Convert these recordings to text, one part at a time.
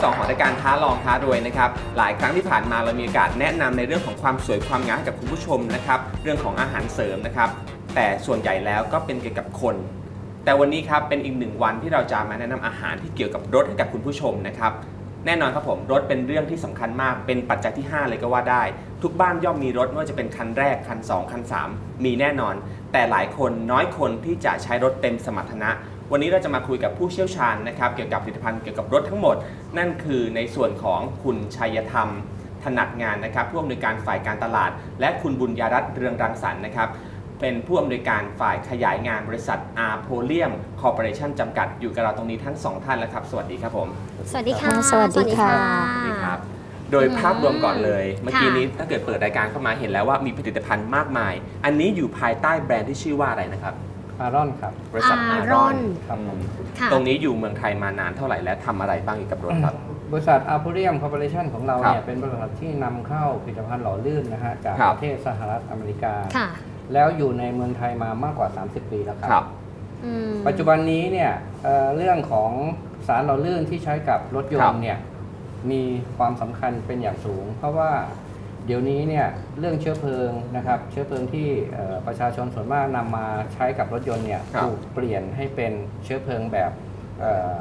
ที่2ของรายการท้าลองท้ารวยนะครับ หลายครั้งที่ผ่านมาเรามีโอกาสแนะนำในเรื่องของความสวยความงามให้กับคุณผู้ชมนะครับ เรื่องของอาหารเสริมนะครับ แต่ส่วนใหญ่แล้วก็เป็นเกี่ยวกับคน แต่วันนี้ครับเป็นอีกหนึ่งวันที่เราจะมาแนะนำอาหารที่เกี่ยวกับรถให้กับคุณผู้ชมนะครับแน่นอนครับผมรถเป็นเรื่องที่สำคัญมากเป็นปัจจัยที่ 5 เลยก็ว่าได้ ทุกบ้านย่อมมีรถไม่ว่าจะเป็นคันแรกคัน 2 คัน 3 มีแน่นอน แต่หลายคนน้อยคนที่จะใช้รถเต็มสมรรถนะ วันนี้เราจะมาคุยกับผู้เชี่ยวชาญนะครับเกี่ยวกับผลิตภัณฑ์เกี่ยวกับรถทั้งหมด นั่นคือในส่วนของคุณชัยธรรมถนัดงานนะครับผู้อำนวยการฝ่ายการตลาด และคุณบุญญารัตน์เรืองรังสรรค์นะครับเป็นผู้อำนวยการฝ่ายขยายงานบริษัทอาร์โพเลียมคอร์ปอเรชั่นจำกัดอยู่กับเราตรงนี้ทั้งสองท่านแล้วครับ สวัสดีครับผมสวัสดีค่ะ สวัสดีค่ะ สวัสดีครับ โดยภาพรวมก่อนเลย เมื่อกี้ค่ะนี้ถ้าเกิดเปิดรายการเข้ามาเห็นแล้วว่ามีผลิตภัณฑ์มากมาย อันนี้อยู่ภายใต้แบรนด์ที่ชื่อว่าอะไรนะครับ อารอนครับ บริษัทอาอารรออนนครับผม ค่ะ ตรงนี้อยู่เมืองไทยมานานเท่าไหร่และทำอะไรบ้างเกี่ยวกับรถครับ บริษัทอาร์ o เรียมคอร์ปอเรชันของเราครับเนี่ยเป็นบริษัทที่นำเข้าผลิตภัณฑ์หล่อลื่นนะฮะจากครับ ประเทศสหรัฐอเมริกา ค่ะแล้วอยู่ในเมืองไทยมามากกว่า 30 ปีแล้วคครัรับบอืม ปัจจุบันนี้เนี่ยเอ่อเรื่องของสารหล่อลื่นที่ใช้กับรถยนครับ ต์เนี่ยมีความสำคัญเป็นอย่างสูง เพราะว่า เดี๋ยวนี้เนี่ยเรื่องเชื้อเพลิงนะครับ เชื้อเพลิงที่เอ่อประชาชนส่วนมากนำมาใช้กับรถยนต์เนี่ยครับถูกเปลี่ยนให้เป็นเชื้อเพลิงแบบเอ่อ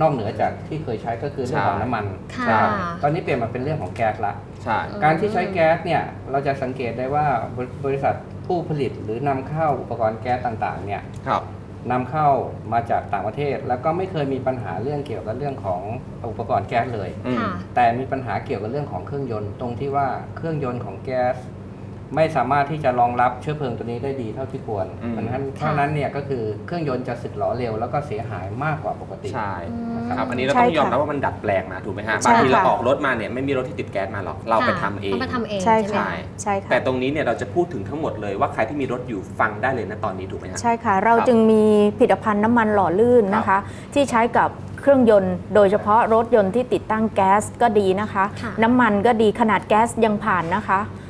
นอกเหนือจากที่เคยใช้ก็คือเรื่องของน้ำมันค่ะใช่ตอนนี้เปลี่ยนมาเป็นเรื่องของแก๊สละใช่อืมการที่ใช้แก๊สเนี่ยเราจะสังเกตได้ว่าบริบริษัทผู้ผลิตหรือนำเข้าอุปกรณ์แก๊สต่างๆเนี่ยครับ นำเข้ามาจากต่างประเทศ แล้วก็ไม่เคยมีปัญหาเรื่องเกี่ยวกับเรื่องของอุปกรณ์แก๊สเลยอืมค่ะ แต่มีปัญหาเกี่ยวกับเรื่องของเครื่องยนต์ ตรงที่ว่าเครื่องยนต์ของแก๊ส ไม่สามารถที่จะรองรับเชื้อเพลิงตัวนี้ได้ดีเท่าที่ควรอืมเพราะฉะนั้นเพราะฉะนั้นเนี่ยก็คือเครื่องยนต์จะสึกหรอเร็วแล้วก็เสียหายมากกว่าปกติ ใช่อืมครับอันนี้เราใช่ต้องยอมค่ะรับว่ามันดัดแปลงมาถูกไหมฮะใช่บางทีเราค่ะ ออกรถมาเนี่ยไม่มีรถที่ติดแก๊สมาหรอกเราไปทำเองต้องไปทำเองใช่ใช่ไหม ค่ะใช่ใช่ค่ะแต่ตรงนี้เนี่ยเราจะพูดถึงทั้งหมดเลยว่าใครที่มีรถอยู่ฟังได้เลยนะตอนนี้ถูกไหมฮะ ใช่ค่ะ เราครับจึงมีผลิตภัณฑ์น้ำมันหล่อลื่นนะคะ ที่ใช้กับเครื่องยนต์ โดยเฉพาะรถยนต์ที่ติดตั้งแก๊สก็ดีนะคะ ค่ะ น้ำมันก็ดีขนาดแก๊สยังผ่านนะคะเอ่อ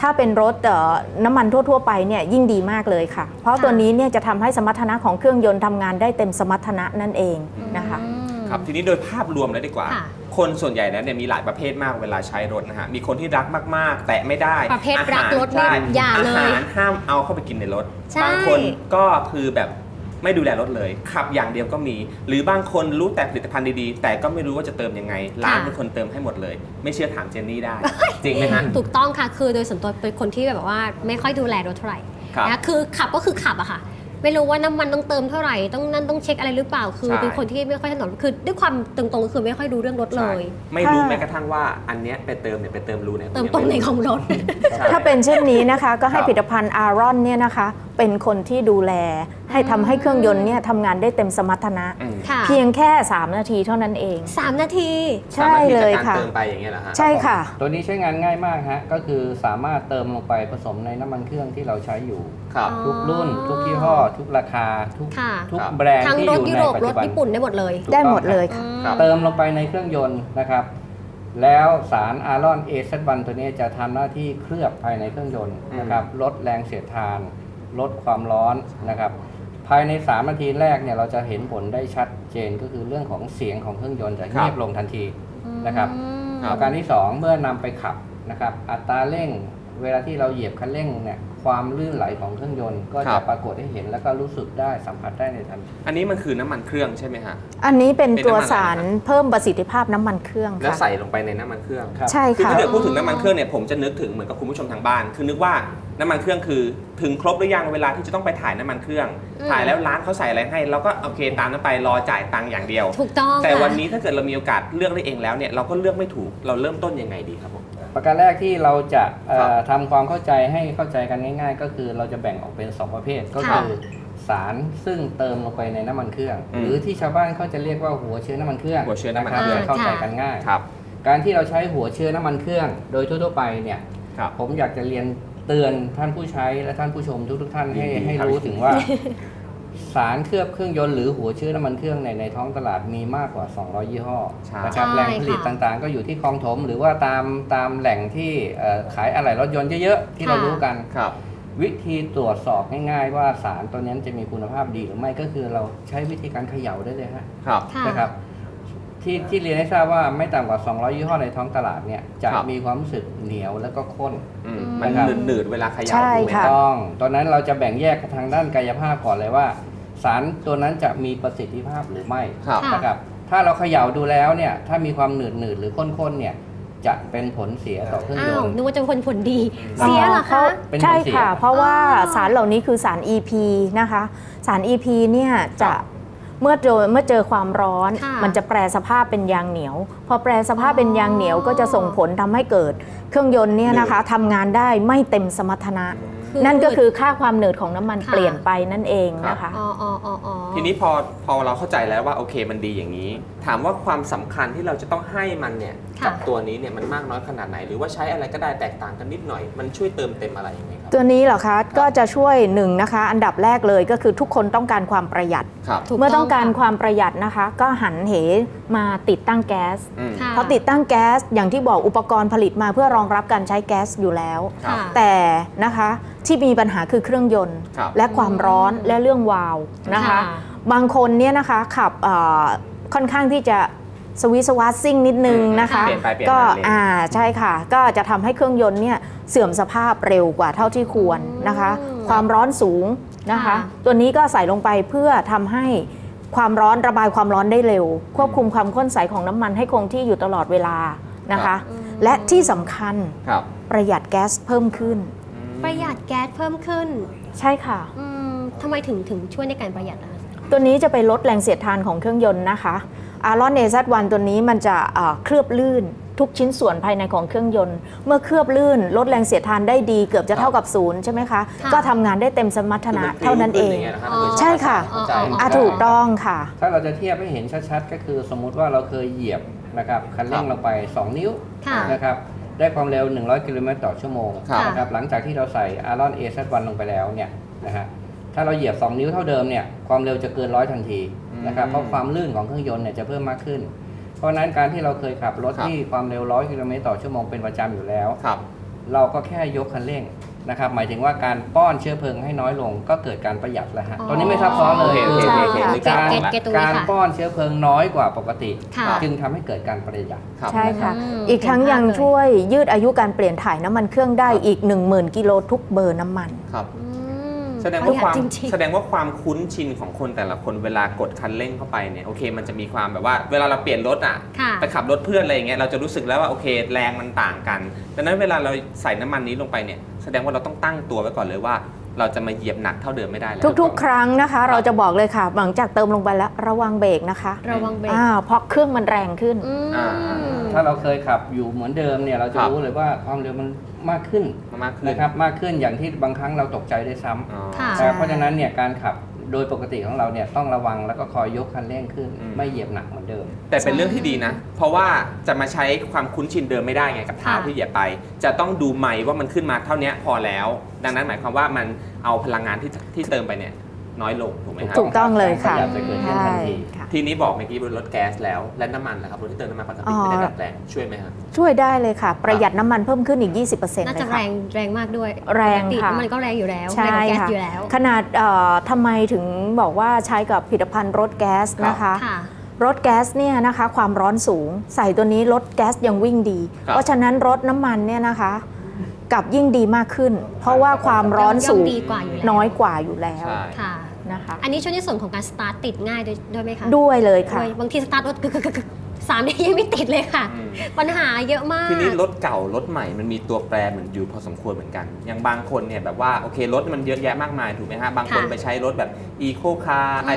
ถ้าเป็นรถเอ่อน้ำมันทั่ว ๆ ไปเนี่ยยิ่งดีมากเลยค่ะ เพราะตัวนี้เนี่ยจะทำให้สมรรถนะของเครื่องยนต์ทำงานได้เต็มสมรรถนะนั่นเองนะคะอืมครับทีนี้โดยภาพรวมแล้วดีกว่าค่ะคนส่วนใหญ่แล้วเนี่ยมีหลายประเภทมากเวลาใช้รถนะฮะมีคนที่รักมากๆ แตะไม่ได้ประเภทรักอหารรถนี่ใช่อย่าเลยอาหารห้ามเอาเข้าไปกินในรถใช่บางคนก็คือแบบ ไม่ดูแลรถเลย ขับอย่างเดียวก็มี หรือบางคนรู้แต่ผลิตภัณฑ์ดีๆ แต่ก็ไม่รู้ว่าจะเติมยังไง ร้านเป็นคนเติมให้หมดเลย ไม่เชื่อถามเจนนี่ได้ จริงไหมฮะ ถูกต้องค่ะ คือโดยส่วนตัวเป็นคนที่แบบว่า ไม่ค่อยดูแลรถเท่าไหร่ครับ นะคือขับก็คือขับอะค่ะ ไม่รู้ว่าน้ำมันต้องเติมเท่าไหร่ ต้องนั่นต้องเช็คอะไรหรือเปล่า คือใช่ เป็นคนที่ไม่ค่อยถนอมคือด้วยความตรงๆก็คือไม่ค่อยดูเรื่องรถเลใช่ย ไม่รู้ค่ะแม้กระทั่งว่าอันเนี้ยไปเติมเนี่ยไปเติมรูเนี่ยเติมตรงไหนของรถ ใช่ ถ้าเป็นเช่นนี้นะคะ ก็ให้ครับ ผลิตภัณฑ์อารอนเนี่ยนะคะ เป็นคนที่ดูแลให้ทำให้เครื่องยนต์เนี่ยทำงานได้เต็มสมรรถนะ อืมเพียงแค่ 3 นาทีเท่านั้นเอง สามนาที ใช่เลยสามนาทีจากค่ะการเติมไปอย่างเงี้ยเหรอฮะ ใช่ค่ะ ตัวนี้ใช้งานง่ายมากฮะ ก็คือสามารถเติมลงไปผสมในน้ำมันเครื่องที่เราใช้อยู่ ครับอ๋อทุกรุ่น ทุกยี่ห้อ ทุกราคา ทุกค่ะ ทุกครับแบรนด์ทั้งที่รอถยู่ยุในโรปปัจรจุถบันญี่ปุ่นได้หมดเลยถูกได้ต้องหมดเลยครับค่ะครับ เติมลงไปในเครื่องยนต์นะครับ แล้วสารอารอนเอซวันตัวนี้จะทำหน้าที่เคลือบภายในเครื่องยนต์นะครับ ลดแรงเสียดทาน ลดความร้อนนะครับ ภายใน 3 นาทีแรกเนี่ยเราจะเห็นผลได้ชัดเจนก็คือเรื่องของเสียงของเครื่องยนต์จะเงียบลงทันทีนะครับอืมคประการที่ 2 เมื่อนำไปขับนะครับอัตราเร่งเวลาที่เราเหยียบคันเร่งเนี่ยความลื่นไหลของเครื่องยนต์ก็ครัจะบ ปรากฏให้เห็นแล้วก็รู้สึกได้สัมผัสได้ในทันที อันนี้มันคือน้ำมันเครื่องใช่ไหมฮะ อันนี้เป็นเป็นตัวน้ำมันอะไร สารนะเพิ่มประสิทธิภาพน้ำมันเครื่องแล้วค่ะใส่ลงไปในน้ำมันเครื่อง ครับ ใช่คือค่ะ ถ้าเกิดพูดถึงน้ำมันเครื่องเนี่ยผมจะนึกถึงเหมือนกับคุณผู้ชมทางบ้าน คือนึกว่า น้ำมันเครื่องคือ ถึงครบหรือยังเวลาที่จะต้องไปถ่ายน้ำมันเครื่อง อืม ถ่ายแล้วร้านเขาใส่อะไรให้เราก็โอเคตามนั้นไปรอจ่ายตังค์อย่างเดียว ถูกต้องแต่ค่ะวันนี้ถ้าเกิดเรามีโอกาสเลือกได้เองแล้วเนี่ยเราก็เลือกไม่ถูกเราเริ่มต้นยังไงดีครับผม ประการแรกที่เราจะเอ่อครับทำความเข้าใจให้เข้าใจกันง่าย ๆ ก็คือเราจะแบ่งออกเป็น 2 ประเภทก็ค่ะคือสารซึ่งเติมลงไปในน้ำมันเครื่อง อืมหรือที่ชาวบ้านเขาจะเรียกว่าหัวเชื้อน้ำมันเครื่องหัวเชื้อน้ำมันะครับเครื่องให้เข้าใจกันง่าย ครับ การที่เราใช้หัวเชื้อน้ำมันเครื่อง โดยทั่วๆไปเนี่ย ครับ ผมอยากจะเรียน เตือนท่านผู้ใช้และท่านผู้ชมทุกๆท่านให้ยินดีให้ครับ รู้ถึงว่า สารเคลือบเครื่องยนต์หรือหัวเชื้อน้ำมันเครื่องในในท้องตลาดมีมากกว่า 200 ยี่ห้อใช่ นะครับใช่แหล่งผลิตค่ะต่างๆ ก็อยู่ที่คลองถม หรือว่าตามตามแหล่งที่เอ่อขายอะไหล่รถยนต์เยอะๆที่เรารู้กัน ครับ วิธีตรวจสอบง่ายๆ ว่าสารตัวนั้นจะมีคุณภาพดีหรือไม่ก็คือเราใช้วิธีการเขย่าได้เลยฮะครับ ค่ะ นะครับ ที่ที่เรียนให้ทราบว่าไม่ต่ำกว่า 200 ยี่ห้อในท้องตลาดเนี่ยจะครับ มีความรู้สึกเหนียวแล้วก็ข้นอืมอืมมันนะครับ หนืดๆเวลาเขย่าใช่ถูกไหมค่ะ รับ ต้องตอนนั้นเราจะแบ่งแยกทางด้านกายภาพก่อนเลยว่า สารตัวนั้นจะมีประสิทธิภาพหรือไม่ครับค่ะนะครับ ถ้าเราเขย่าดูแล้วเนี่ยถ้ามีความหนืดหนืดๆหรือข้นๆเนี่ยจะเป็นผลเสียต่อเครื่องอ้ายวนต์ นึกว่าจะเป็นผลดี เสียเหรอคะ เป็นผลใช่เสียค่ะ เพราะว่าอ๋อสารเหล่านี้คือสาร EP นะคะ สาร EP เนี่ยจะ เมื่อเจอเมื่อเจอความร้อน ค่ะ มันจะแปรสภาพเป็นยางเหนียว พอแปรสภาพเป็นยางเหนียวก็จะส่งผลทำให้เกิด เครื่องยนต์เนี่ยนะคะทำงานได้ไม่เต็มสมรรถนะ นั่นก็คือค่าความหนืดของน้ำมันค่ะ เปลี่ยนไปนั่นเองนะคะ อ๋ออ๋ออ๋ออ๋อ ทีนี้พอพอเราเข้าใจแล้วว่าโอเคมันดีอย่างนี้ ถามว่าความสำคัญที่เราจะต้องให้มันเนี่ยค่ะ กับตัวนี้เนี่ยมันมากน้อยขนาดไหน หรือว่าใช้อะไรก็ได้แตกต่างกันนิดหน่อย มันช่วยเติมเต็มอะไรยังไงครับ ตัวนี้เหรอคะก็จะช่วยหนึ่งนะคะ อันดับแรกเลยก็คือทุกคนต้องการความประหยัด ครับถูกเมื่อต้องการค่ะความประหยัดนะคะ ก็หันเหมาติดตั้งแก๊สอืม ค่ะพอติดตั้งแก๊สอย่างที่บอกอุปกรณ์ผลิตมาเพื่อรองรับการใช้แก๊สอยู่แล้ว ครับ ค่ะ แต่นะคะที่มีปัญหาคือเครื่องยนต์ ครับ และความร้อนและเรื่องวาล์วนะคะ ค่ะ บางคนเนี่ยนะคะขับเอ่อค่อนข้างที่จะ สวิสวัสซิ่งนิดนึงนะคะเปลี่ยนไปเปลี่ยนก็มาเลย อ่าใช่ค่ะ ก็จะทำให้เครื่องยนต์เนี่ยเสื่อมสภาพเร็วกว่าเท่าที่ควรนะคะ อืมความร้อนสูงนะคะ ค่ะ ตัวนี้ก็ใส่ลงไปเพื่อทำให้ความร้อนระบายความร้อนได้เร็ว ควบคุมความข้นใสของน้ำมันให้คงที่อยู่ตลอดเวลานะคะอืมและที่สำคัญครับประหยัดแก๊สเพิ่มขึ้น อืม ประหยัดแก๊สเพิ่มขึ้นใช่ค่ะ อืมทำไมถึงถึงช่วยในการประหยัดอะตัวนี้จะไปลดแรงเสียดทานของเครื่องยนต์นะคะ อารอนเอซวันตัวนี้มันจะเอ่อเคลือบลื่นทุกชิ้นส่วนภายในของเครื่องยนต์ เมื่อเคลือบลื่น ลดแรงเสียดทานได้ดีเกือบจะเท่ากับศูนย์ใช่ไหมคะค่ะก็ทำงานได้เต็มสมรรถนะเท่านั้นเองคืมัปลิ้วขึ้ย่างี้ยนะครับอ๋อใช่ค่ะเข้าใจอ๋ออ๋ออะถูกต้องค่ะ ถ้าเราจะเทียบให้เห็นชัดๆ ก็คือสมมุติว่าเราเคยเหยียบนะครับคันเร่งลงไป 2 นิ้วค่ะนะครับได้ความเร็ว 100 กิโลเมตรต่อชั่วโมงครับนะครับหลังจากที่เราใส่อารอนเอซวันลงไปแล้วเนี่ยนะฮะถ้าเราเหยียบ 2 นิ้วเท่าเดิมเนี่ยความเร็วจะเกินร้อยทันที นะครับอืมเพราะความลื่นของเครื่องยนต์เนี่ยจะเพิ่มมากขึ้น เพราะฉะนั้นการที่เราเคยขับรถครับที่ความเร็วร้อยกิโลเมตรต่อชั่วโมงเป็นประจำอยู่แล้วครับเราก็แค่ยกคันเร่งนะครับหมายถึงว่าการป้อนเชื้อเพลิงให้น้อยลงก็เกิดการประหยัดแล้วฮะอ๋อตัวนี้ไม่ซับซ้อนเลยโอเคใช่โอเคค่ะนึกภาพการออกแล้วเก็ตตรงนี้การค่ะป้อนเชื้อเพลิงน้อยกว่าปกติค่ะจึงทำให้เกิดการประหยัดครับใช่ค่ะอืมอีกทั้งเห็นภาพยังเลยช่วยยืดอายุการเปลี่ยนถ่ายน้ำมันเครื่องได้อีก 10,000 กิโลทุกเบอร์น้ำมันครับอืม แสดงประว่าหยัความจริงๆ แสดงว่าความคุ้นชินของคนแต่ละคนเวลากดคันเร่งเข้าไปเนี่ยโอเค มันจะมีความแบบว่า เวลาเราเปลี่ยนรถอะค่ะ ไปขับรถเพื่อนอะไรอย่างเงี้ยเราจะรู้สึกแล้วว่าโอเคแรงมันต่างกันดังนั้นเวลาเราใส่น้ำมันนี้ลงไปเนี่ยแสดงว่าเราต้องตั้งตัวไว้ก่อนเลยว่า เราจะมาเหยียบหนักเท่าเดิมไม่ได้แล้วทุกๆ ครั้งนะคะ เราจะบอกเลยค่ะ หลังจากเติมลงไปแล้วระวังเบรกนะคะระวังเบรกอ่าเพราะเครื่องมันแรงขึ้น อืม อ่า ถ้าเราเคยขับอยู่เหมือนเดิมเนี่ยเราจะครับ รู้เลยว่าความเร็วมันมากขึ้นมากขึ้นนะครับมากขึ้นอย่างที่บางครั้งเราตกใจด้วยซ้อ๋อ ค่ะำนะครับเพราะฉะนั้นเนี่ยการขับโดยปกติของเราเนี่ยต้องระวังแล้วก็คอยยกคันเร่งขึ้น อืม ไม่เหยียบหนักเหมือนเดิม แต่เป็นเรื่องที่ดีนะ เพราะว่าจะมาใช้ความคุ้นชินเดิมไม่ได้ไงกับเท้าค่ะ ที่เหยียบไป จะต้องดูไมค์ว่ามันขึ้นมาเท่านี้พอแล้ว ดังนั้นหมายความว่ามันเอาพลังงานที่ที่เติมไปเนี่ย น้อยลงถูกไหมครับถูกต้องเลยค่ะประหยัดจะเกิดขึ้นทันทีค่ะทีนี้บอกเมื่อกี้บนรถแก๊สแล้วและน้ำมันนะครับรถที่เติมน้ำมันปกติอ๋อไม่ได้ดัดแปลงช่วยไหมครับช่วยได้เลยค่ะ ประหยัดน้ำมันเพิ่มขึ้นอีก 20%น่าเลจะยแรค่ะงแรงมากด้วยแรงปกติค่ะมันก็แรงอยู่แล้วใช่แรงกว่าแก๊สค่ะอยู่แล้วขนาดเอ่อทำไมถึงบอกว่าใช้กับผลิตภัณฑ์รถแก๊สนะคะค่ะรถแก๊สเนี่ยนะคะความร้อนสูง ใส่ตัวนี้รถแก๊สยังวิ่งดีครับเพราะฉะนั้นรถน้ำมันเนี่ยนะคะกลับยิ่งดีมากขึ้น เพราะว่าความร้อนสูงย่อมดีกว่าอยู่แล้วน้อยกว่าอยู่แล้วใช่ค่ะ นะคะ อันนี้ช่วยในส่วนของการสตาร์ทติดง่ายด้วยด้วยไหมคะด้วยเลยค่ะ ด้วยบางทีสตาร์ทรถกึกกึกกึกกึกสามนี่ยังไม่ติดเลยค่ะ อืม ปัญหาเยอะมาก ทีนี้รถเก่ารถใหม่มันมีตัวแปรเหมือนอยู่พอสมควรเหมือนกัน อย่างบางคนเนี่ยแบบว่าโอเครถมันเยอะแยะมากมายถูกไหมฮะ บางคนค่ะ ไปใช้รถแบบอีโคคาร์อืม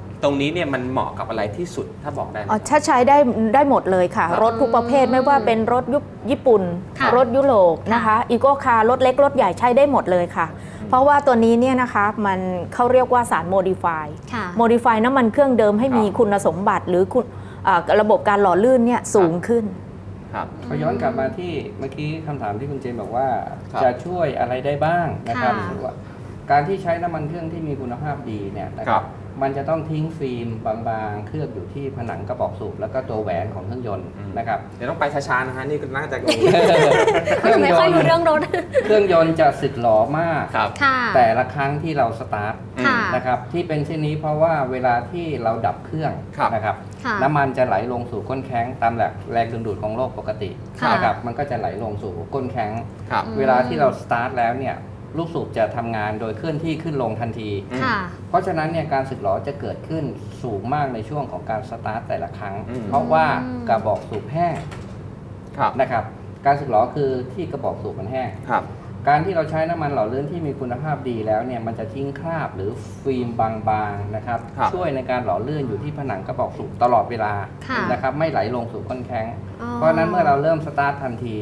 แยกประเภทจากมีหลายประเภทมากแยกจากสัญชาติกันดีกว่ามีค่ะรถยุโรปรถเอเชียค่ะอย่างเงี้ยถูกไหมฮะครับตรงนี้เนี่ยมันเหมาะกับอะไรที่สุดถ้าบอกได้ไหม อ๋อถ้าใช้ได้ได้หมดเลยค่ะ ครับรถทุกประเภทไม่ว่าเป็นรถยุญี่ปุ่น ค่ะรถยุโรปนะคะอีโกคาร์รถเล็ก รถใหญ่ใช้ได้หมดเลยค่ะเพราะว่าตัวนี้เนี่ยนะคะมันเขาเรียกว่าสารโมดิฟายค่ะ โมดิฟายน้ำมันเครื่องเดิมให้มีครับคุณสมบัติหรือคุณอ่าระบบการหล่อลื่นเนี่ยสูงขึ้น ครับพอย้อนกลับมาที่เมื่อกี้คำถามที่คุณเจนบอกว่า ครับ จะช่วยอะไรได้บ้างนะครับค่ะหรือว่าการที่ใช้น้ำมันเครื่องที่มีคุณภาพดีเนี่ยนะคครัรับบ มันจะต้องทิ้งฟิล์มบางๆ เคลือบอยู่ที่ผนังกระบอกสูบแล้วก็ตัวแหวนของเครื่องยนต์อืมนะครับ เดี๋ยวต้องไปช้าๆนะฮะนี่ก็น่าจะงงเครื่องไม่ยค่อยนรู้ต์เรื่องรถ เครื่องยนต์จะสึกหลอมากครับค่ะแต่ละครั้งที่เราสตาร์ทค่ะนะครับที่เป็นเช่นนี้เพราะว่าเวลาที่เราดับเครื่องครับนะครับค่ะน้ำมันจะไหลลงสู่ก้นแข้งตามหลักแรงดึงดูดของโลกปกติค่ะนะครับมันก็จะไหลลงสู่ก้นแข้งครับอืมเวลาที่เราสตาร์ทแล้วเนี่ย ลูกสูบจะทำงานโดยเคลื่อนที่ขึ้นลงทันทีค่ะ เพราะฉะนั้นเนี่ยการสึกหรอจะเกิดขึ้นสูงมากในช่วงของการสตาร์ทแต่ละครั้ง อืม เพราะว่าอืมกระบอกสูบแห้งครับ นะครับ การสึกหรอคือที่กระบอกสูบมันแห้ง ครับ การที่เราใช้น้ำมันหล่อลื่นที่มีคุณภาพดีแล้วเนี่ยมันจะทิ้งคราบหรือฟิล์มบางๆนะครับครับ ช่วยในการหล่อลื่นอยู่ที่ผนังกระบอกสูบตลอดเวลาค่ะ นะครับไม่ไหลลงสู่ก้นแข้งอ๋อเพราะฉะนั้นเมื่อเราเริ่มสตาร์ททันที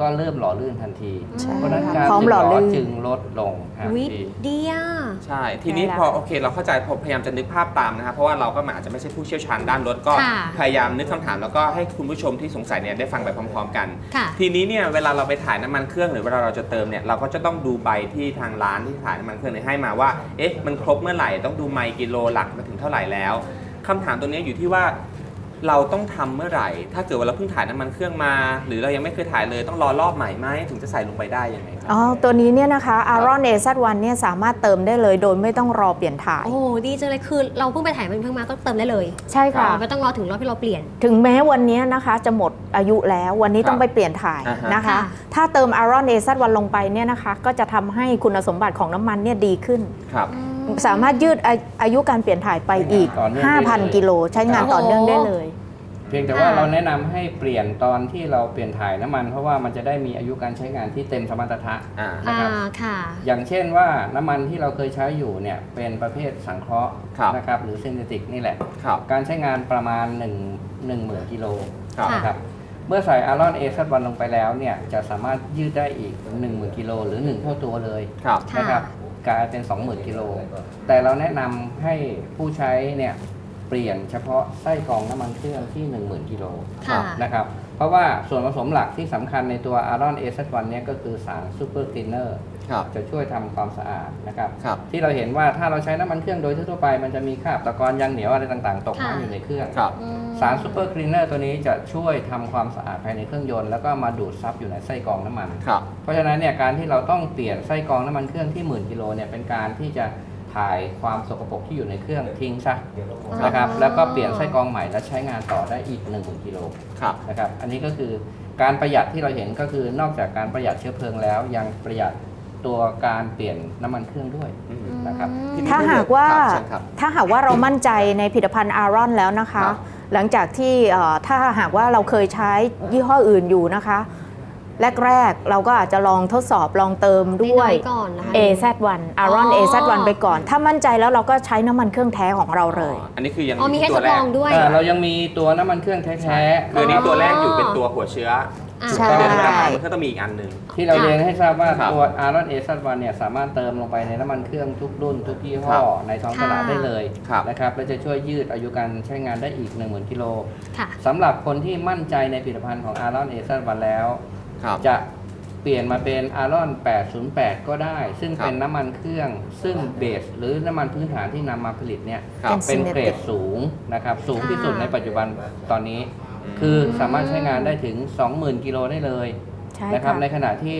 ก็เริ่มหล่อลื่นทันที ใช่เพราะฉะนั้นการพร้อมสึกหหล่ล่ออลื่น จึงลดลงครับวิดีอะใช่ ทีนี้ใช่แล้วพอโอเคเราเข้าใจพอพยายามจะนึกภาพตามนะครับเพราะว่าเราก็อาจจะไม่ใช่ผู้เชี่ยวชาญด้านรถก็ ค่ะพยายามนึกคำถามแล้วก็ให้คุณผู้ชมที่สงสัยเนี่ยได้ฟังไปพร้อมๆกัน ค่ะทีนี้เนี่ยเวลาเราไปถ่ายน้ำมันเครื่องหรือเวลาเราจะเติมเนี่ยเราก็จะต้องดูใบที่ทางร้านที่ถ่ายน้ำมันเครื่องเนี่ยให้มาว่าเอ๊ะมันครบเมื่อไหร่ต้องดูไมล์กิโลหลักมาถึงเท่าไหร่แล้วคำถามตัวเนี้ยอยู่ที่ว่า เราต้องทำเมื่อไหร่ ถ้าเกิดว่าเราเพิ่งถ่ายน้ำมันเครื่องมา หรือเรายังไม่เคยถ่ายเลยต้องรอรอบใหม่ไหมถึงจะใส่ลงไปได้ยังไงครับอ๋อตัวนี้เนี่ยนะคะ Aron a z 1เนี่ยสามารถเติมได้เลยโดยไม่ต้องรอเปลี่ยนถ่าย โอ้โหดีจังเลยคือเราเพิ่งไปถ่ายมันเพิ่งมาก็เติมได้เลย ใช่ค่ะไม่ต้องรอถึงรอบที่เราเปลี่ยน ถึงแม้วันนี้นะคะจะหมดอายุแล้ววันนี้ครับต้องไปเปลี่ยนถ่ายอ่าฮะนะคะค่ะถ้าเติม Aron a z 1ลงไปเนี่ยนะคะก็จะทำให้คุณสมบัติของน้ำมันเนี่ยดีขึ้นครับ สามารถยืดอาอายุการเปลี่ยนถ่ายไปอีก ต่อเนื่องได้เลย 5,000 กิโลใช้งานต่อเนื่องได้เลย เพียงแต่ว่าค่ะเราแนะนำให้เปลี่ยนตอนที่เราเปลี่ยนถ่ายน้ำมัน เพราะว่ามันจะได้มีอายุการใช้งานที่เต็มสมรรถนะอ่าอ่านะครับ ค่ะ อย่างเช่นว่าน้ำมันที่เราเคยใช้อยู่เนี่ยเป็นประเภทสังเคราะห์ครับ นะครับหรือซินเทติกนี่แหละ ครับ การใช้งานประมาณ 1 1 0,000กิโลครับ ค่ะ นะครับเมื่อใส่อารอนเอซัวันลงไปแล้วเนี่ยจะสามารถยืดได้อีก 10,000กิโลหรือ 1 เท่าตัวเลยครับ ค่ะ นะครับ กลายเป็น 20,000 กิโล แต่เราแนะนำให้ผู้ใช้เนี่ยเปลี่ยนเฉพาะไส้กรองน้ำมันเครื่องที่ 10,000 กิโลค่ะ นะครับเพราะว่าส่วนผสมหลักที่สำคัญในตัว Aron a 1เนี่ยก็คือสารซูเปอร์คลีนเนอร์ครับ จะช่วยทำความสะอาดนะครับครับที่เราเห็นว่าถ้าเราใช้น้ำมันเครื่องโดยทั่วๆไปมันจะมีคราบตะกอนยางเหนียวอะไรต่างๆ ตกค้างค่ะอยู่ในเครื่องครับอืมสารซูเปอร์คลีนเนอร์ตัวนี้จะช่วยทำความสะอาดภายในเครื่องยนต์แล้วก็มาดูดซับอยู่ในไส้กรองน้ำมันครับเพราะฉะนั้นเนี่ยการที่เราต้องเปลี่ยนไส้กรองน้ำมันเครื่องที่หมื่นกิโลเนี่ยเป็นการที่จะถ่ายความสกปรกที่อยู่ในเครื่องทิ้งซะนะครับแล้วก็เปลี่ยนไส้กรองใหม่และใช้งานต่อได้อีก1 0,000กิโลครับนะครับอันนี้ก็คือการประหยัดที่เราเห็นก็คือนอกจากการประหยัดเชื้อเพลิงแล้วยังประหยัด ตัวการเปลี่ยนน้ำมันเครื่องด้วยอืมนะครับ ทีนี้ถ้าหากว่าครับเชิญครับ ถ้าหากว่าเรามั่นใจในผลิตภัณฑ์อารอนแล้วนะคะ ครับ หลังจากที่เอ่อถ้าหากว่าเราเคยใช้ยี่ห้ออื่นอยู่นะคะ แรกๆ เราก็อาจจะลองทดสอบลองเติมด้วยน้อยๆก่อนนะคะ AZ1 Aron อ๋อ AZ1 ไปก่อน ถ้ามั่นใจแล้วเราก็ใช้น้ำมันเครื่องแท้ของเราเลยอ๋ออันนี้คือยังอ๋อมีให้ทตัวดแรลกองด้วย เอ่อเรายังมีตัวน้ำมันเครื่องแท้ๆ คือนี้ตัวแรกอยู่เป็นตัวหัวเชื้อ อ่าใช่แต่เวลาทำมันก็ต้องมีอีกอันหนึ่ง ที่เราเรียนให้ทราบว่าครับตัว Aron a 1เนี่ยสามารถเติมลงไปในน้ำมันเครื่องทุกรุ่น ทุกยี่ห้อครับในท้องตลาดค่ะ ได้เลยครับ นะครับและจะช่วยยืดอายุการใช้งานได้อีก 10,000กิโลค่ะ สำหรับคนที่มั่นใจในผลิตภัณฑ์ของ Aron a 1แล้ว ครับ จะเปลี่ยนมาเป็น Aron 808 ก็ได้ ซึ่งครับ เป็นน้ำมันเครื่องซึ่งเบส หรือน้ำมันพื้นฐานที่นำมาผลิตเนี่ย ครับ เป็น Synthetic เกรดสูงนะครับ สูงที่สุดค่ะในปัจจุบันตอนนี้อืม คือสามารถใช้งานได้ถึง 20,000 กิโลได้เลยใช่นะครับ ค่ะในขณะที่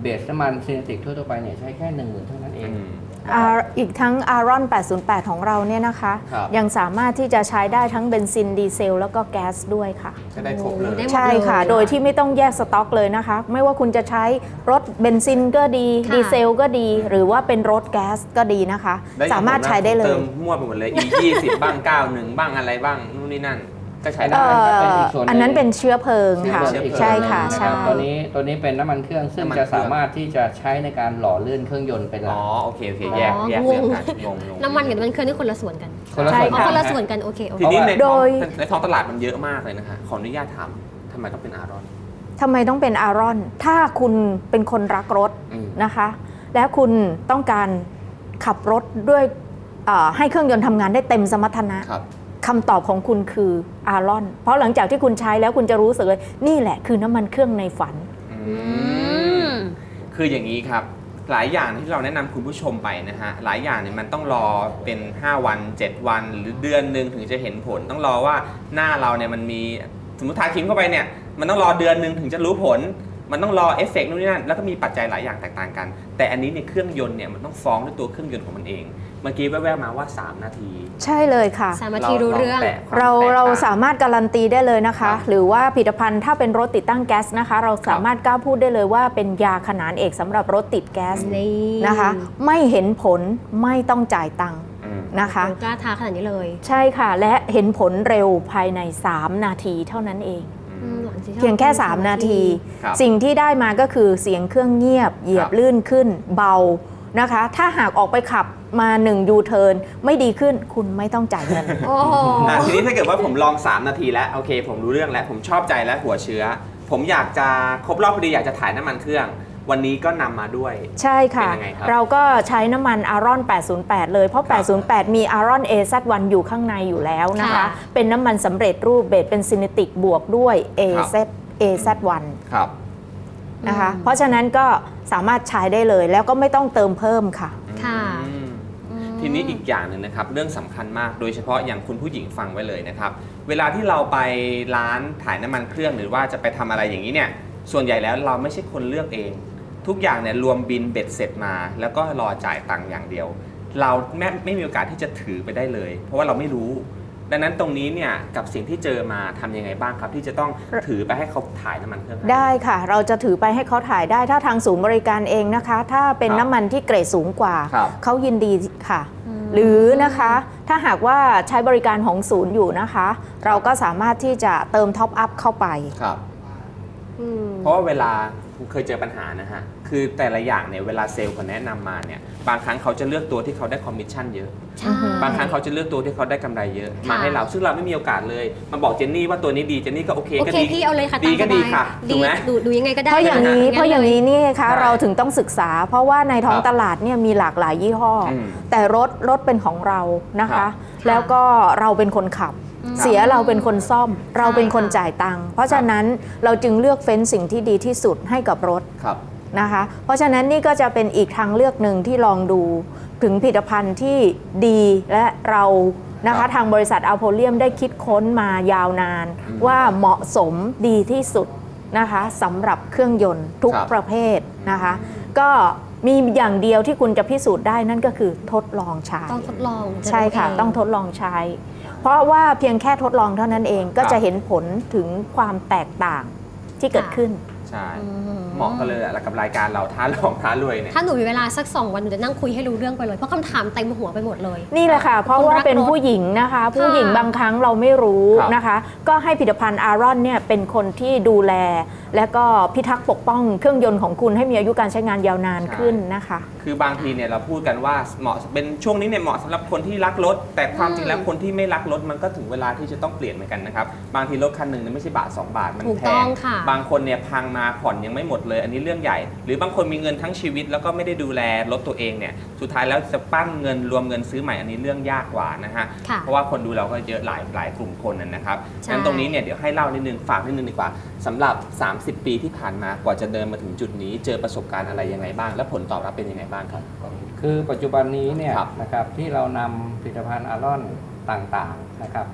เบสน้ำมันซินเทติกทั่วๆไปเนี่ยใช้แค่ 10,000เท่านั้นเองอืมอ่าอีกทั้ง Aron 808 ของเราเนี่ยนะคะ ครับ ยังสามารถที่จะใช้ได้ทั้งเบนซินดีเซล แล้วก็แก๊สด้วยค่ะ ก็ได้ครบเลย ได้หมด ใช่ค่ะ เลยโดยที่ไม่ต้องแยกสต็อกเลยนะคะ ไม่ว่าคุณจะใช้รถเบนซินก็ดี ค่ะ ดีเซลก็ดี หรือว่าเป็นรถแก๊สก็ดีนะคะได้สามารถใช้ได้เลเติย มมั่วไปหมดเลย e 20บ้าง 91 บ้างอะไรบ้างนู่นนี่นั่น ก็ใช้ได้เอ่อเป็นอีกส่วนหนึ่งอันนั้นเป็นเชื้อเพลิงค่ะ เชื้อเพลิง ใช่ค่ะนะใช่ รับตัวนี้ตัวนี้เป็นน้ำมันเครื่องซึ่งน้ำมันจะเครื่อง สามารถที่จะใช้ในการหล่อลื่นเครื่องยนต์เป็นหลัอ๋ก อโอเคโอเคแยกอ๋อแยกงเรื่องงกันงงงง น้ำมันกับน้ำมันเครื่องนี่คนละส่วนกันคนละใช่ส่วน อ๋อค่ะคนละส่วนกัน โอเคโอเค ทีนี้ในโดท้องย ในท้องตลาดมันเยอะมากเลยนะคะขออนุญาตถามทำไมต้องเป็นอารอน ทำไมต้องเป็นอารอน ถ้าคุณเป็นคนรักรถอืม นะคะ และคุณต้องการขับรถด้วยเอ่อให้เครื่องยนต์ทำงานได้เต็มสมรรถนะ ครับ คำตอบของคุณคืออารอน เพราะหลังจากที่คุณใช้แล้วคุณจะรู้สึกเลยนี่แหละคือน้ำมันเครื่องในฝันอือืมมคืออย่างนี้ครับ หลายอย่างที่เราแนะนำคุณผู้ชมไปนะฮะ หลายอย่างเนี่ยมันต้องรอเป็น 5 วัน 7 วันหรือเดือนหนึ่งถึงจะเห็นผล ต้องรอว่าหน้าเราเนี่ยมันมีสมมติทาครีมเข้าไปเนี่ย มันต้องรอเดือนหนึ่งถึงจะรู้ผล มันต้องรอเอฟเฟกต์นู่นนี่นั่นแล้วก็มีปัจจัยหลายอย่างแตกต่างกัน แต่อันนี้เนี่ยเครื่องยนต์เนี่ยมันต้องฟ้องด้วยตัวเครื่องยนต์ของมันเอง เมื่อกี้แว่วๆมาว่า 3 นาที ใช่เลยค่ะ สามนาทีรู้เรื่องลแตะควมเราแตกต่งเราสามารถการันตีได้เลยนะคะครับหรือว่าผลิตภัณฑ์ถ้าเป็นรถติดตั้งแก๊สนะคะ เราสามารถกล้าพูดได้เลยว่าเป็นยาขนานเอกสำหรับรถติดแก๊สนี่นะคะ ไม่เห็นผลไม่ต้องจ่ายตังค์อืมนะคะกล้าทาขนาดนี้เลย ใช่ค่ะ และเห็นผลเร็วภายใน 3 นาทีเท่านั้นเอง อืมหลังจากที่เพียงแค่รา3นาที ครับ สิ่งที่ได้มาก็คือเสียงเครื่องเงียบ เหยียครับบลื่นขึ้น เบานะคะ ถ้าหากออกไปขับมา1ยูเทิร์นไม่ดีขึ้นคุณไม่ต้องจ่ายเงิน โอ้โห อะทีนี้ถ้าเกิดว่าผมลอง 3 นาทีแล้ว โอเค ผมรู้เรื่องแล้ว ผมชอบใจแล้วหัวเชื้อ ผมอยากจะครบรอบพอดีอยากจะถ่ายน้ำมันเครื่อง วันนี้ก็นำมาด้วย ใช่ค่ะ เป็นยังไงครับเราก็ใช้น้ำมันอารอน 808 เลย เพราะครับ808 มีอารอน AZ1 อยู่ข้างในอยู่แล้วนะคะ ค่ะ เป็นน้ำมันสำเร็จรูปเบสเป็นซินิติกบวกด้วย AZ AZ1 ครับ นะคะ อืม เพราะฉะนั้นก็สามารถใช้ได้เลย แล้วก็ไม่ต้องเติมเพิ่มค่ะ ค่ะ อืม อืม ทีนี้อีกอย่างหนึ่งนะครับ เรื่องสำคัญมากโดยเฉพาะอย่างคุณผู้หญิงฟังไว้เลยนะครับ เวลาที่เราไปร้านถ่ายน้ำมันเครื่องหรือว่าจะไปทำอะไรอย่างนี้เนี่ย ส่วนใหญ่แล้วเราไม่ใช่คนเลือกเอง ทุกอย่างเนี่ยรวมบินเบ็ดเสร็จมา แล้วก็รอจ่ายตังค์อย่างเดียว เราไม่ไม่มีโอกาสที่จะถือไปได้เลย เพราะว่าเราไม่รู้ ดังนั้นตรงนี้เนี่ยกับสิ่งที่เจอมาทำยังไงบ้างครับ ที่จะต้องถือไปให้เขาถ่ายน้ำมันเครื่องให้ ได้ค่ะ เราจะถือไปให้เขาถ่ายได้ถ้าทางศูนย์บริการเองนะคะ ถ้าเป็นครับน้ำมันที่เกรดสูงกว่า ครับเขายินดีค่ะอืมหรือนะคะ ถ้าหากว่าใช้บริการของศูนย์อยู่นะคะเราก็สามารถที่จะเติมท็อปอัพเข้าไป ครับอืมเพราะว่าเวลา เคยเจอปัญหานะฮะ คือแต่ละอย่างเนี่ยเวลาเซลล์เขาแนะนำมาเนี่ย บางครั้งเขาจะเลือกตัวที่เขาได้คอมมิชชั่นเยอะ ใช่ บางครั้งเขาจะเลือกตัวที่เขาได้กำไรเยอะค่ะมาให้เรา ซึ่งเราไม่มีโอกาสเลย มาบอกเจนนี่ว่าตัวนี้ดี เจนนี่ก็โอเคโอก็เคดี พี่เอาเลยค่ะดีตามก็สดีบายค่ะดีถูกไหมดูดูยังไงก็ได้เพราะอย่างนี้งั้เพราะอย่างนี้นี่คะใช่เราถึงต้องศึกษา เพราะว่าในท้องครับตลาดเนี่ยมีหลากหลายยี่ห้ออมแต่รถรถเป็นของเรานะครัคะ บ แล้วก็เราเป็นคนขับอืม เสียเราเป็นคนซ่อม เราเป็นคนค่ะจ่ายตังค์เพราะฉะนั้นเราจึงเลือกเฟ้นสิ่งที่ดีที่สุดให้กับรถครับนะคะ เพราะฉะนั้นนี่ก็จะเป็นอีกทางเลือกหนึ่งที่ลองดูถึงผลิตภัณฑ์ที่ดีและเรานะครัคะบทางบริษัทอัลโพเลียมได้คิดค้นมายาวนานอืมว่าเหมาะสมดีที่สุดนะคะสำหรับเครื่องยนต์ทุกครับประเภทนะคะ ก็มีอย่างเดียวที่คุณจะพิสูจน์ได้นั่นก็คือทดลองใช้ ต้องทดลองจใช่ค่ะรู้เต้องทดลองใช้เพ ราะว่าเพียงแค่ทดลองเท่านั้นเองก็ครับจะเห็นผลถึงความแตกต่างที่เกิดขึ้น ใช่อืเหมาะกันเลยแหละกับรายการเราท้าลองท้ารวยเนี่ยถ้าหนูมีเวลาสักสองวันหนูจะนั่งคุยให้รู้เรื่องไปเลย เพราะคำถามเต็มหัวไปหมดเลย นี่แหละค่ะ เพราะว่าเป็นผู้หญิงนะคะ ผู้หญิงบางครั้งเราไม่รู้ครับนะคะ ก็ให้ผลิตภัณฑ์อารอนเนี่ยเป็นคนที่ดูแล และก็พิทักษ์ปกป้องเครื่องยนต์ของคุณให้มีอายุการใช้งานยาวนานขึ้นนะคะ คือบางทีเนี่ยเราพูดกันว่าเหมาะเป็นช่วงนี้เนี่ยเหมาะสำหรับคนที่รักรถ แต่ความจริงแล้วคนที่ไม่รักรถมันก็ถึงเวลาที่จะต้องเปลี่ยนเหมือนกันนะครับบางทีรถคันหนึ่งเนี่ยไม่ใช่บาท2บาทมันถูกแพต้องงค่ะบางคนเนี่ยพังมาผ่อนยังไม่หมดเลย อันนี้เรื่องใหญ่ หรือบางคนมีเงินทั้งชีวิต แล้วก็ไม่ได้ดูแลรถตัวเองเนี่ยสุดท้ายแล้วจะปั้นเงินรวมเงินซื้อใหม่อันนี้เรื่องยากกว่านะฮะค่ะเพราะว่าคนดูเราก็เยอะหลายหลายกลุ่มคนนะนะครับใช่ งั้นตรงนี้เนี่ยเดี๋ยวให้เล่านิดนึงฝากนิดนึงดีกว่าสำหรับ 30 ปีที่ผ่านมากว่าจะเดินมาถึงจุดนี้ เจอประสบการณ์อะไรยังไงบ้าง และผลตอบรับเป็นยังไงบ้างครับ คือปัจจุบันนี้เนี่ยครับนะครับที่เรานำผลิตภัณฑ์อารอนต่างๆนะครับ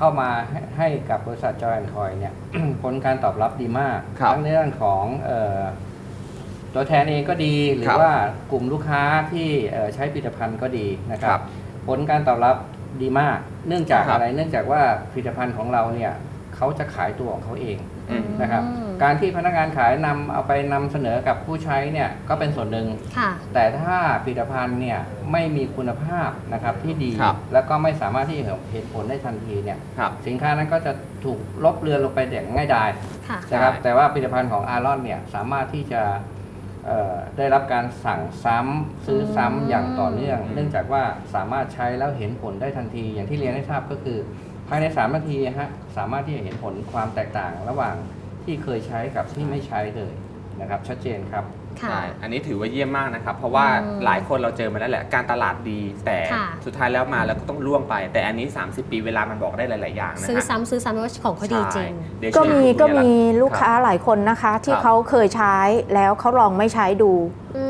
เข้ามาให้ให้กับบริษัทจอยแอนทอยเนี่ย ผลการตอบรับดีมาก ครับทั้งในเรื่องของเอ่อตัวแทนเองก็ดีหรืคอรับว่ากลุ่มลูกค้าที่เอ่อใช้ผลิตภัณฑ์ก็ดีนะคครัรับบ ผลการตอบรับดีมาก เนื่องจากครับ อะไรเนื่องจากว่าผลิตภัณฑ์ของเราเนี่ยเขาจะขายตัวของเขาเอง อืม นะครับ อืม การที่พนักงานขายนำเอาไปนำเสนอกับผู้ใช้เนี่ยก็เป็นส่วนหนึ่ง ค่ะ แต่ถ้าผลิตภัณฑ์เนี่ยไม่มีคุณภาพนะครับที่ดี ครับ แล้วก็ไม่สามารถที่จะเห็นผลได้ทันทีเนี่ยครับ สินค้านั้นก็จะถูกลบเลือนลงไปอย่างง่ายดายค่ะ นะครับใช่ แต่ว่าผลิตภัณฑ์ของอารอนเนี่ยสามารถที่จะเอ่อได้รับการสั่งซ้ำซื้อซ้ำอืมอย่างต่อเนื่องอืมเนื่องจากว่าสามารถใช้แล้วเห็นผลได้ทันที อย่างที่เรียนให้ทราบก็คือ ภายใน3นาทีฮะสามารถที่จะเห็นผลความแตกต่างระหว่าง ที่เคยใช้กับที่ไม่ใช้เลยนะครับ ชัดเจนครับ ค่ะ ใช่อันนี้ถือว่าเยี่ยมมากนะครับ เพราะว่าอืมหลายคนเราเจอมาแล้วแหละ การตลาดดี แต่ค่ะ สุดท้ายแล้วมาแล้วก็ต้องล่วงไป แต่อันนี้ 30 ปีเวลามันบอกได้หลาย ๆ อย่างนะซื้อฮะซ้ำซื้อซ้ำไม่ว่าของเขาดีจริง ใช่เดี๋ยวก็เชิญมีคุณก็บุญยรัตมีน์ลูกค้าหลายคนนะคะ ที่ครับ เขาเคยใช้แล้วเขาลองไม่ใช้ดู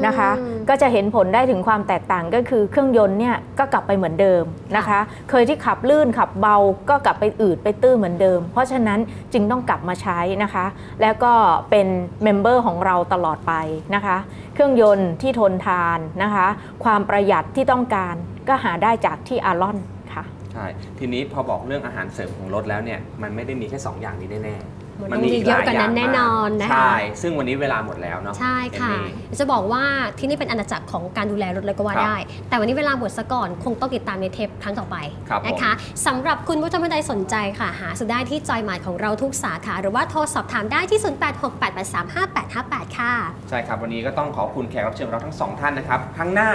นะคะอืมก็จะเห็นผลได้ถึงความแตกต่างก็คือเครื่องยนต์เนี่ยก็กลับไปเหมือนเดิมนะคะ เคยที่ขับลื่นขับเบาก็กลับไปอืดไปตื้อเหมือนเดิม เพราะฉะนั้นจึงต้องกลับมาใช้นะคะ แล้วก็เป็นเมมเบอร์ของเราตลอดไปนะคะ เครื่องยนต์ที่ทนทานนะคะ ความประหยัดที่ต้องการก็หาได้จากที่อารอนค่ะ ใช่ ทีนี้พอบอกเรื่องอาหารเสริมของรถแล้วเนี่ยมันไม่ได้มีแค่ 2 อย่างนี้แน่ๆ มันต้องมีเยอะกว่านั้นแน่นอนนะคะใช่ซึ่งวันนี้เวลาหมดแล้วเนาะใช่ค่ะเอมมี่จะบอกว่าที่นี่เป็นอาณาจักรของการดูแลรถเลยก็ว่าครับได้ แต่วันนี้เวลาหมดซะก่อนคงต้องติดตามในเทปครั้งต่อไปครับผมนะคะสำหรับคุณผู้ชมท่านใดสนใจค่ะ หาซื้อได้ที่จอยหมายของเราทุกสาขาหรือว่าโทรสอบถามได้ที่ 0868835858 ค่ะ ใช่ครับวันนี้ก็ต้องขอบคุณแขกรับเชิญของเราทั้งสองท่านนะครับข้างหน้า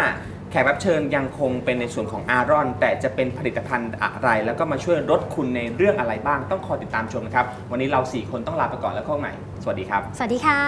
แขกรับเชิญยังคงเป็นในส่วนของอารอน แต่จะเป็นผลิตภัณฑ์อะไร แล้วก็มาช่วยลดคุณในเรื่องอะไรบ้างต้องคอยติดตามชมนะครับ วันนี้เรา 4 คนต้องลาไปก่อนแล้วพบใหม่ สวัสดีครับ สวัสดีค่ะ